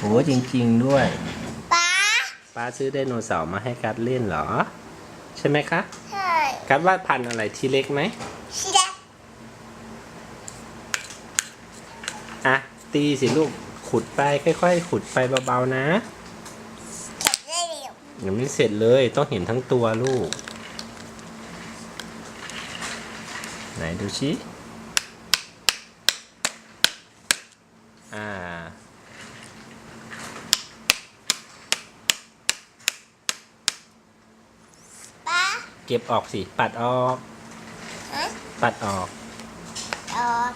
โหจริง ๆ ด้วย ป๊าป้าซื้อไดโนเสาร์มาให้กัดเล่นเหรอ ใช่ไหมคะ ใช่กัดว่าพันธุ์อะไรทีเล็กไหม ชิดะอะ ตีสิลูก ขุดไปค่อย ๆ ขุดไปเบาๆนะ เก็บได้เร็วยังไม่เสร็จเลยต้องเห็นทั้งตัวลูก ไหนดูชิอ่า ป๊า เก็บออกสิ ปัดออก ฮะปัดออก ออก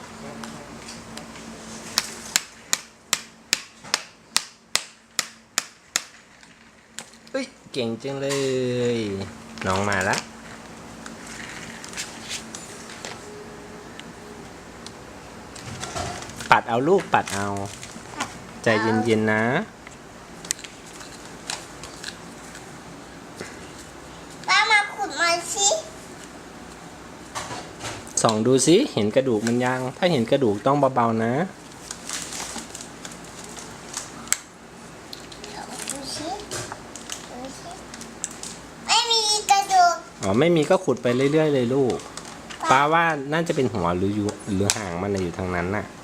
เฮ้ย เก่งจังเลย น้องมาละปัดเอาลูกปัดเอา ใจเย็นๆนะ ป๊ามาขุดมา สิส่องดูสิเห็นกระดูกมันยัง ถ้าเห็นกระดูกต้องเบาๆนะ ดูสิดูสิไม่มีกระดูกอ๋อไม่มีก็ขุดไปเรื่อยๆเลยลูกป้าว่าน่าจะเป็นหัวหรืออยู่หรือหางมันน่ะอยู่ทางนั้นน่ะป